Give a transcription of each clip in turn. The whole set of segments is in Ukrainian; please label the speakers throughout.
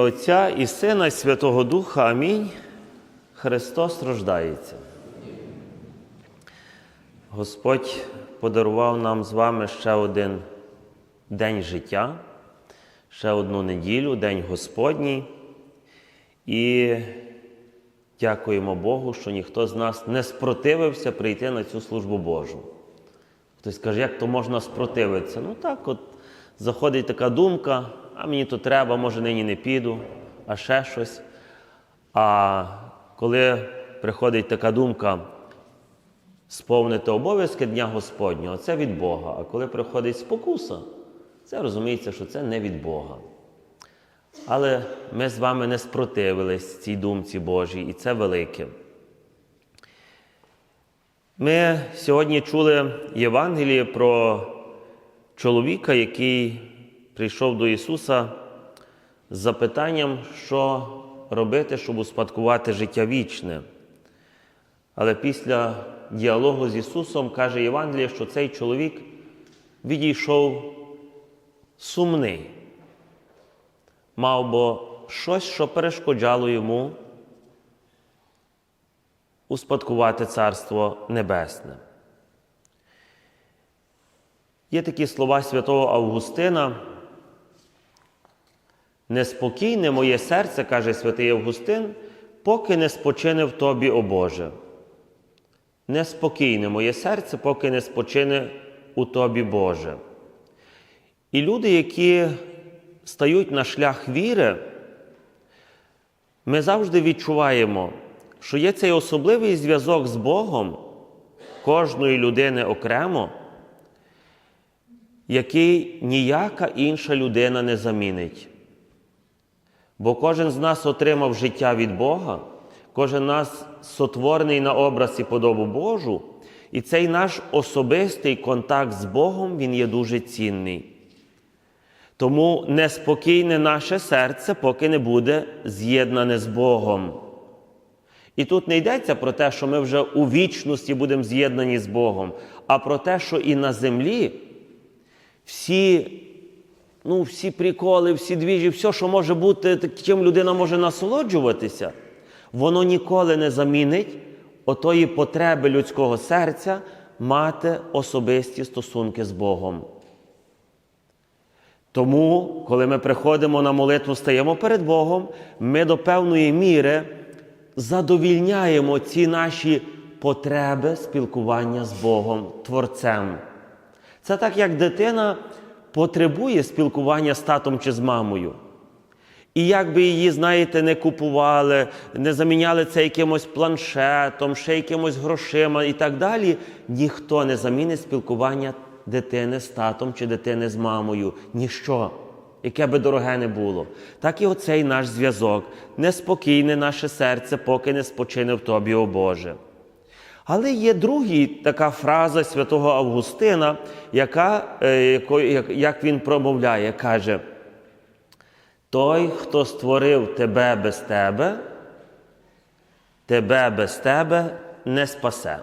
Speaker 1: Отця і Сина, і Святого Духа. Амінь. Христос рождається. Господь подарував нам з вами ще один день життя, ще одну неділю, День Господній. І дякуємо Богу, що ніхто з нас не спротивився прийти на цю службу Божу. Хтось каже, як то можна спротивитися? Ну так, от заходить така думка, а мені то треба, може нині не піду, а ще щось. А коли приходить така думка сповнити обов'язки Дня Господнього, це від Бога. А коли приходить спокуса, це розуміється, що це не від Бога. Але ми з вами не спротивились цій думці Божій, і це велике. Ми сьогодні чули Євангеліє про чоловіка, який прийшов до Ісуса з запитанням, що робити, щоб успадкувати життя вічне. Але після діалогу з Ісусом каже Євангеліє, що цей чоловік відійшов сумний, мав бо щось, що перешкоджало йому успадкувати Царство Небесне. Є такі слова святого Августина. Неспокійне моє серце, каже святий Августин, поки не спочине в тобі, о Боже. Неспокійне моє серце, поки не спочине у тобі, Боже. І люди, які стають на шлях віри, ми завжди відчуваємо, що є цей особливий зв'язок з Богом кожної людини окремо, який ніяка інша людина не замінить. Бо кожен з нас отримав життя від Бога, кожен нас сотворений на образ і подобу Божу, і цей наш особистий контакт з Богом він є дуже цінний. Тому неспокійне наше серце, поки не буде з'єднане з Богом. І тут не йдеться про те, що ми вже у вічності будемо з'єднані з Богом, а про те, що і на землі всі ну, всі приколи, всі двіжі, все, що може бути, чим людина може насолоджуватися, воно ніколи не замінить отої потреби людського серця мати особисті стосунки з Богом. Тому, коли ми приходимо на молитву, стаємо перед Богом, ми до певної міри задовільняємо ці наші потреби спілкування з Богом, Творцем. Це так, як дитина потребує спілкування з татом чи з мамою. І як би її, знаєте, не купували, не заміняли це якимось планшетом, ще якимось грошима і так далі, ніхто не замінить спілкування дитини з татом чи дитини з мамою. Ніщо, яке би дороге не було. Так і оцей наш зв'язок, неспокійне наше серце, поки не спочине в тобі, о Боже. Але є друга така фраза святого Августина, яка, як він промовляє, каже: Той, хто створив тебе без тебе, тебе без тебе не спасе.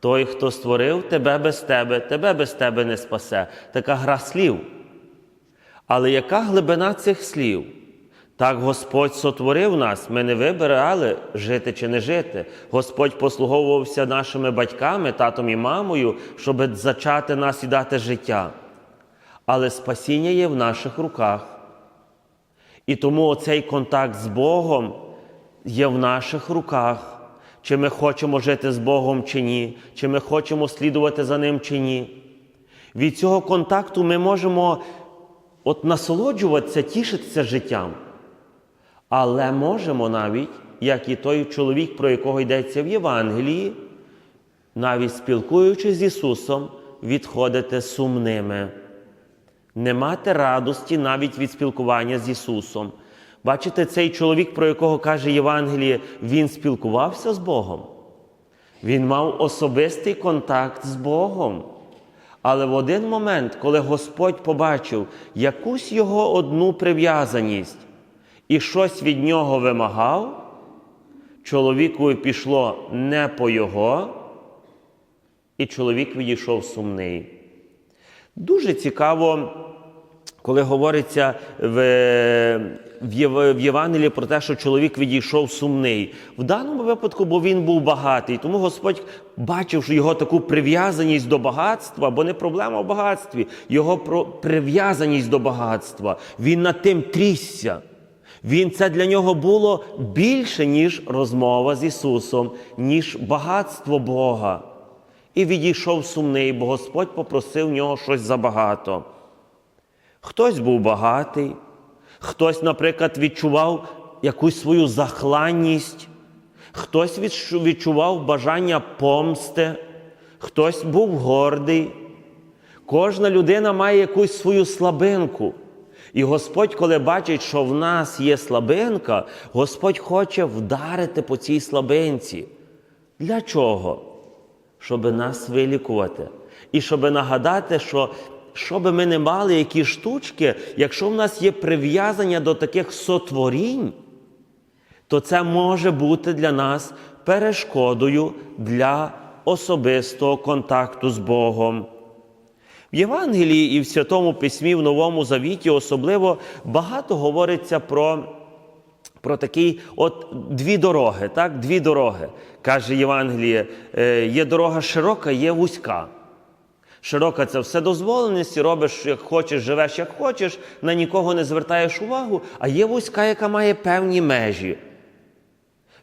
Speaker 1: Той, хто створив тебе без тебе, тебе без тебе не спасе. Така гра слів. Але яка глибина цих слів? Так Господь сотворив нас, ми не вибирали жити чи не жити. Господь послуговувався нашими батьками, татом і мамою, щоб зачати нас і дати життя. Але спасіння є в наших руках. І тому оцей контакт з Богом є в наших руках. Чи ми хочемо жити з Богом чи ні, чи ми хочемо слідувати за Ним чи ні. Від цього контакту ми можемо от насолоджуватися, тішитися життям. Але можемо навіть, як і той чоловік, про якого йдеться в Євангелії, навіть спілкуючись з Ісусом, відходити сумними, не мати радості навіть від спілкування з Ісусом. Бачите, цей чоловік, про якого каже Євангеліє, він спілкувався з Богом. Він мав особистий контакт з Богом. Але в один момент, коли Господь побачив якусь його одну прив'язаність, і щось від нього вимагав, чоловікові пішло не по його, і чоловік відійшов сумний. Дуже цікаво коли говориться в, в, Євангелії про те, що чоловік відійшов сумний. В даному випадку, бо він був багатий. Тому Господь бачив що його таку прив'язаність до багатства, бо не проблема в багатстві, його прив'язаність до багатства. Він над тим трісся. Він це для нього було більше, ніж розмова з Ісусом, ніж багатство Бога. І відійшов сумний, бо Господь попросив в нього щось забагато. Хтось був багатий, хтось, наприклад, відчував якусь свою захланність, хтось відчував бажання помсти, хтось був гордий. Кожна людина має якусь свою слабинку. І Господь, коли бачить, що в нас є слабинка, Господь хоче вдарити по цій слабинці. Для чого? Щоб нас вилікувати. І щоб нагадати, що що би ми не мали, які штучки, якщо в нас є прив'язання до таких сотворінь, то це може бути для нас перешкодою для особистого контакту з Богом. Євангелії і в Святому Письмі в Новому Завіті особливо багато говориться про, про такі от дві дороги. Так? Дві дороги. Каже Євангеліє, е, є дорога широка, є вузька. Широка це все дозволеність, робиш, як хочеш, живеш, як хочеш, на нікого не звертаєш увагу, а є вузька, яка має певні межі.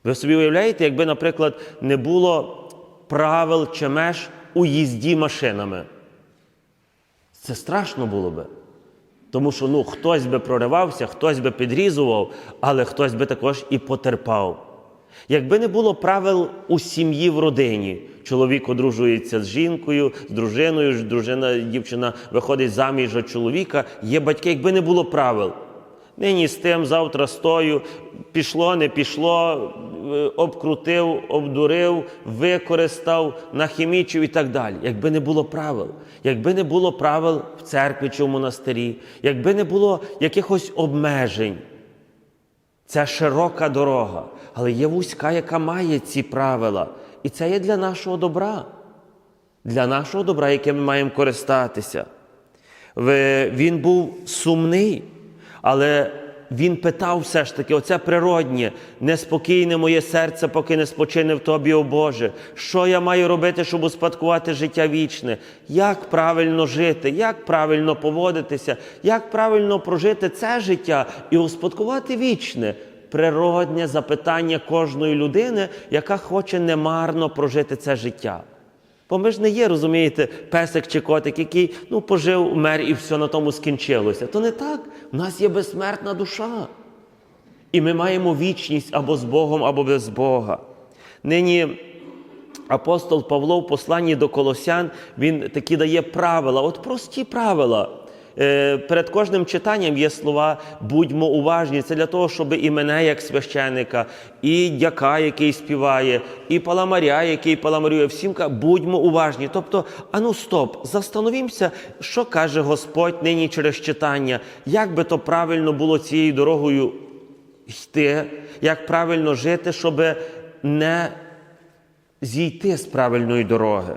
Speaker 1: Ви собі уявляєте, якби, наприклад, не було правил чи меж у їзді машинами. Це страшно було би. Тому що ну, хтось би проривався, хтось би підрізував, але хтось би також і потерпав. Якби не було правил у сім'ї в родині, чоловік одружується з жінкою, з дружиною, дружина, дівчина виходить заміж за чоловіка, є батьки, якби не було правил. Нині з тим, завтра з тою, пішло, не пішло, е, обкрутив, обдурив, використав, нахімічив і так далі. Якби не було правил, якби не було правил в церкві чи в монастирі, якби не було якихось обмежень, це широка дорога, але є вузька, яка має ці правила. І це є для нашого добра, для нашого добра, яким ми маємо користатися. Він був сумний, але він питав все ж таки: оце природнє, неспокійне моє серце, поки не спочине в тобі, о Боже. Що я маю робити, щоб успадкувати життя вічне? Як правильно жити, як правильно поводитися, як правильно прожити це життя і успадкувати вічне? Природне запитання кожної людини, яка хоче немарно прожити це життя. Бо ми ж не є, розумієте, песик чи котик, який ну, пожив, умер і все на тому скінчилося. То не так. У нас є безсмертна душа. І ми маємо вічність або з Богом, або без Бога. Нині апостол Павло в посланні до Колосян він такі дає правила, от прості правила. Е, Перед кожним читанням є слова будьмо уважні. Це для того, щоб і мене, як священика, і дяка, який співає, і паламаря, який паламарює, всім будьмо уважні. Тобто, ану стоп, застановімося, що каже Господь нині через читання, як би то правильно було цією дорогою йти, як правильно жити, щоб не зійти з правильної дороги.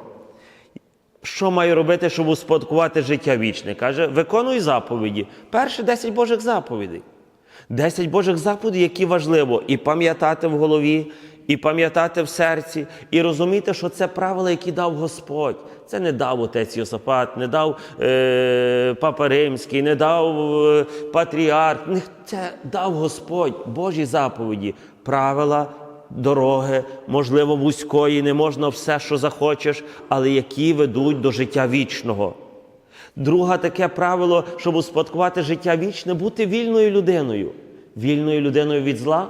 Speaker 1: Що маю робити, щоб успадкувати життя вічне? Каже, виконуй заповіді. Перші 10 Божих заповідей. 10 Божих заповідей, які важливо і пам'ятати в голові, і пам'ятати в серці, і розуміти, що це правила, які дав Господь. Це не дав отець Йосафат, не дав е, Папа Римський, не дав е, патріарх. Це дав Господь Божі заповіді, правила дороги, можливо, вузької, не можна все, що захочеш, але які ведуть до життя вічного. Друге таке правило, щоб успадкувати життя вічне, бути вільною людиною. Вільною людиною від зла,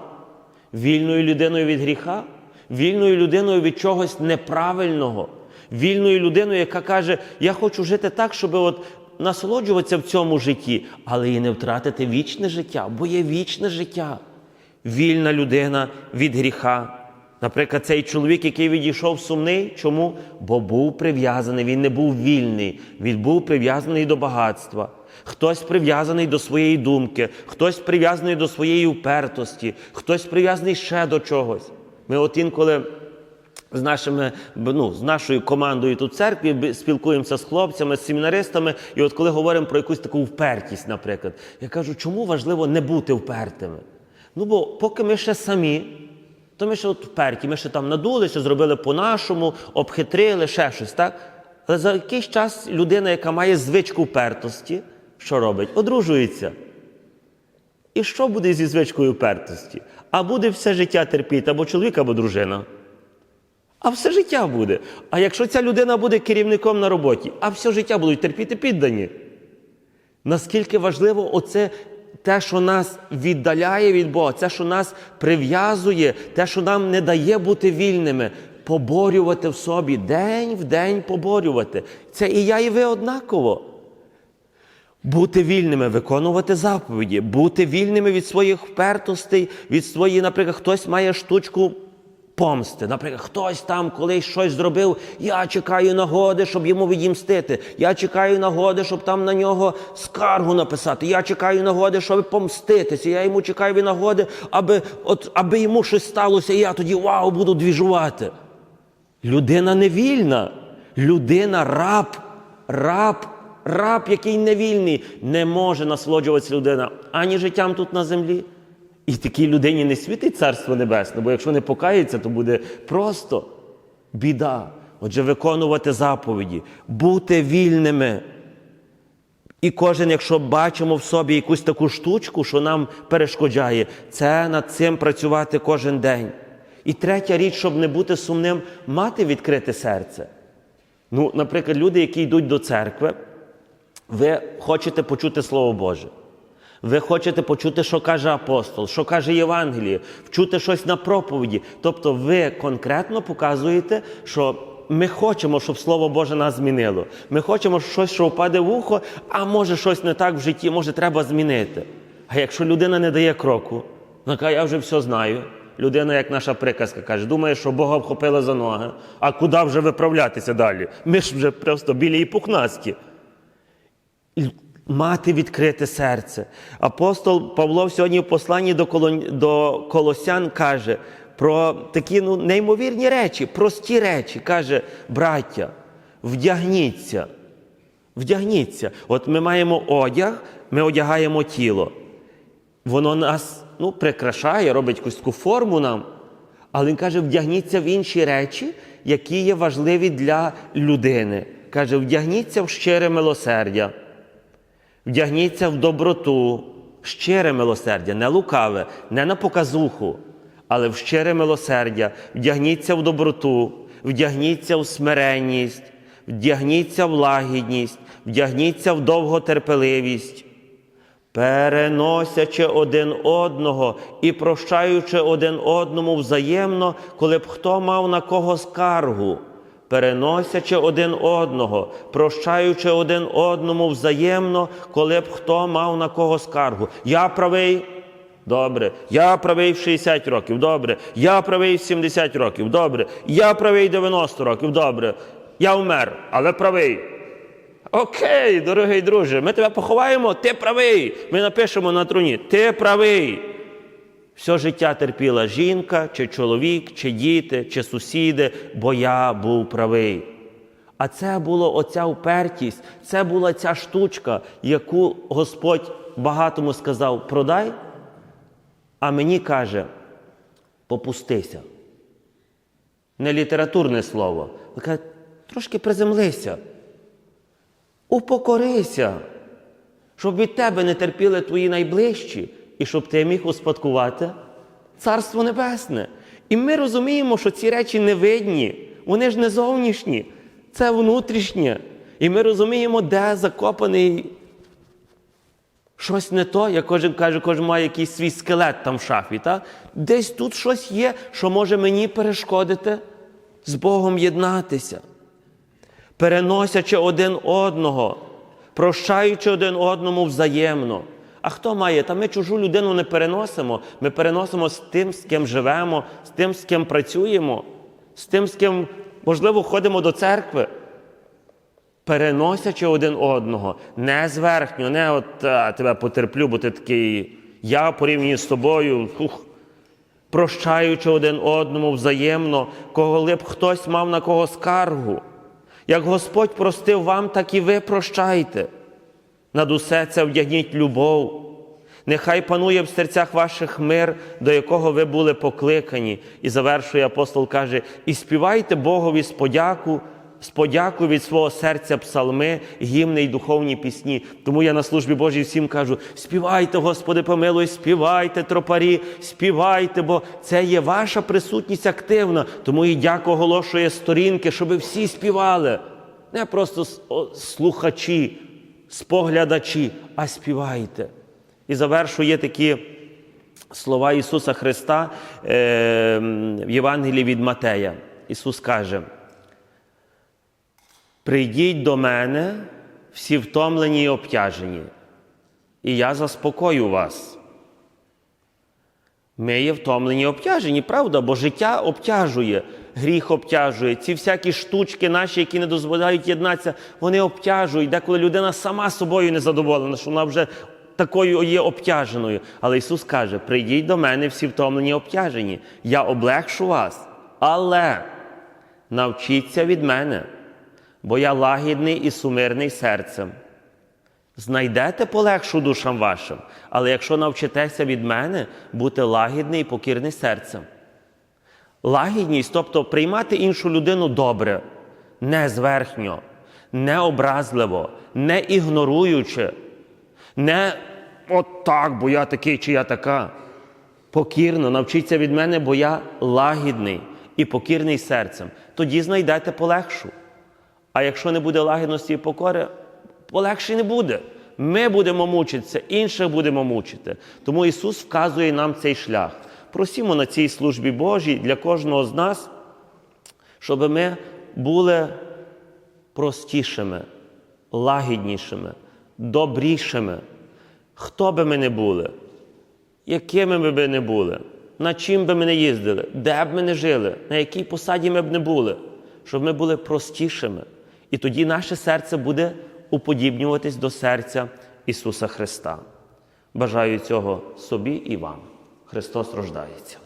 Speaker 1: вільною людиною від гріха, вільною людиною від чогось неправильного, вільною людиною, яка каже, я хочу жити так, щоб от насолоджуватися в цьому житті, але і не втратити вічне життя, бо є вічне життя вільна людина від гріха. Наприклад, цей чоловік, який відійшов сумний, чому? Бо був прив'язаний, він не був вільний, він був прив'язаний до багатства. Хтось прив'язаний до своєї думки, хтось прив'язаний до своєї упертості, хтось прив'язаний ще до чогось. Ми от інколи з, нашими, ну, з нашою командою тут в церкві, спілкуємося з хлопцями, з семінаристами. І от коли говоримо про якусь таку впертість, наприклад, я кажу, чому важливо не бути впертими? Ну, бо поки ми ще самі, то ми ще от вперті, ми ще там надулися, зробили по-нашому, обхитрили, ще щось, так? Але за якийсь час людина, яка має звичку впертості, що робить? Одружується. І що буде зі звичкою впертості? А буде все життя терпіти або чоловік, або дружина. А все життя буде. А якщо ця людина буде керівником на роботі, а все життя будуть терпіти піддані. Наскільки важливо оце те, що нас віддаляє від Бога, це, що нас прив'язує, те, що нам не дає бути вільними, поборювати в собі, день в день поборювати. Це і я, і ви однаково. Бути вільними, виконувати заповіді, бути вільними від своїх впертостей, від своєї, наприклад, хтось має штучку помсти. Наприклад, хтось там колись щось зробив, я чекаю нагоди, щоб йому відімстити. Я чекаю нагоди, щоб там на нього скаргу написати. Я чекаю нагоди, щоб помститися. Я йому чекаю нагоди, аби, от, аби йому щось сталося, і я тоді вау, буду двіжувати. Людина не вільна. Людина раб, раб, раб, який не вільний, не може насолоджуватися людина ані життям тут на землі. І такій людині не світить Царство Небесне, бо якщо не покається, то буде просто біда. Отже, виконувати заповіді, бути вільними. І кожен, якщо бачимо в собі якусь таку штучку, що нам перешкоджає, це над цим працювати кожен день. І третя річ, щоб не бути сумним, мати відкрите серце. Ну, наприклад, люди, які йдуть до церкви, ви хочете почути Слово Боже. Ви хочете почути, що каже апостол, що каже Євангеліє, вчути щось на проповіді. Тобто ви конкретно показуєте, що ми хочемо, щоб Слово Боже нас змінило. Ми хочемо щось, що впаде в ухо, а може щось не так в житті, може треба змінити. А якщо людина не дає кроку, вона я вже все знаю. Людина, як наша приказка, каже, думає, що Бога вхопила за ноги, а куди вже виправлятися далі? Ми ж вже просто білі і пухнасті мати відкрите серце. Апостол Павло сьогодні в посланні до, Колосян каже про такі ну, неймовірні речі, прості речі. Каже, браття, вдягніться. Вдягніться. От ми маємо одяг, ми одягаємо тіло. Воно нас ну, прикрашає, робить якусь таку форму нам. Але він каже, вдягніться в інші речі, які є важливі для людини. Каже, вдягніться в щире милосердя. Вдягніться в доброту, щире милосердя, не лукаве, не на показуху, але в щире милосердя, вдягніться в доброту, вдягніться в смиренність, вдягніться в лагідність, вдягніться в довготерпеливість, переносячи один одного і прощаючи один одному взаємно, коли б хто мав на кого скаргу переносячи один одного, прощаючи один одному взаємно, коли б хто мав на кого скаргу. Я правий. Добре, я правий в 60 років, добре. Я правий в 70 років, добре. Я правий 90 років, добре. Я вмер, але правий. Окей, дорогий друже, ми тебе поховаємо, ти правий. Ми напишемо на труні, ти правий. Все життя терпіла жінка, чи чоловік, чи діти, чи сусіди, бо я був правий. А це була оця упертість, це була ця штучка, яку Господь багатому сказав: продай, а мені каже, попустися. Не літературне слово. Він каже, трошки приземлися, упокорися, щоб від тебе не терпіли твої найближчі і щоб ти міг успадкувати Царство Небесне. І ми розуміємо, що ці речі не видні, вони ж не зовнішні, це внутрішнє. І ми розуміємо, де закопаний щось не то, як кожен каже, кожен має якийсь свій скелет там в шафі. Та? Десь тут щось є, що може мені перешкодити з Богом єднатися, переносячи один одного, прощаючи один одному взаємно. А хто має? Та ми чужу людину не переносимо. Ми переносимо з тим, з ким живемо, з тим, з ким працюємо, з тим, з ким, можливо, ходимо до церкви. Переносячи один одного, не зверхньо, не от а, тебе потерплю, бо ти такий, я порівняно з тобою. Фух. прощаючи один одному взаємно, коли б хтось мав на кого скаргу. Як Господь простив вам, так і ви прощайте. Над усе це вдягніть любов. Нехай панує в серцях ваших мир, до якого ви були покликані. І завершує апостол каже: і співайте Богові з подяку, з подяку від свого серця псалми, гімни й духовні пісні. Тому я на службі Божій всім кажу: співайте, Господи, помилуй, співайте, тропарі, співайте, бо це є ваша присутність активна. Тому і дяко оголошує сторінки, щоб всі співали. Не просто слухачі, споглядачі, а співайте. І завершує такі слова Ісуса Христа е, в Євангелії від Матея. Ісус каже: Прийдіть до мене, всі втомлені і обтяжені, і я заспокою вас. Ми є втомлені і обтяжені, правда, бо життя обтяжує, гріх обтяжує. Ці всякі штучки наші, які не дозволяють єднатися, вони обтяжують. Деколи людина сама собою не задоволена, що вона вже такою є обтяженою. Але Ісус каже: прийдіть до мене всі втомлені обтяжені. Я облегшу вас, але навчіться від мене, бо я лагідний і сумирний серцем. Знайдете полегшу душам вашим, але якщо навчитеся від мене бути лагідний і покірний серцем. Лагідність, тобто приймати іншу людину добре, не зверхньо, не образливо, не ігноруючи, не от так, бо я такий чи я така. Покірно навчіться від мене, бо я лагідний і покірний серцем. Тоді знайдете полегшу. А якщо не буде лагідності і покори, полегше не буде. Ми будемо мучитися, інших будемо мучити. Тому Ісус вказує нам цей шлях. Просімо на цій службі Божій для кожного з нас, щоб ми були простішими, лагіднішими, добрішими. Хто би ми не були, якими ми би не були, на чим би ми не їздили, де б ми не жили, на якій посаді ми б не були, щоб ми були простішими. І тоді наше серце буде уподібнюватись до серця Ісуса Христа. Бажаю цього собі і вам. Христос рождається.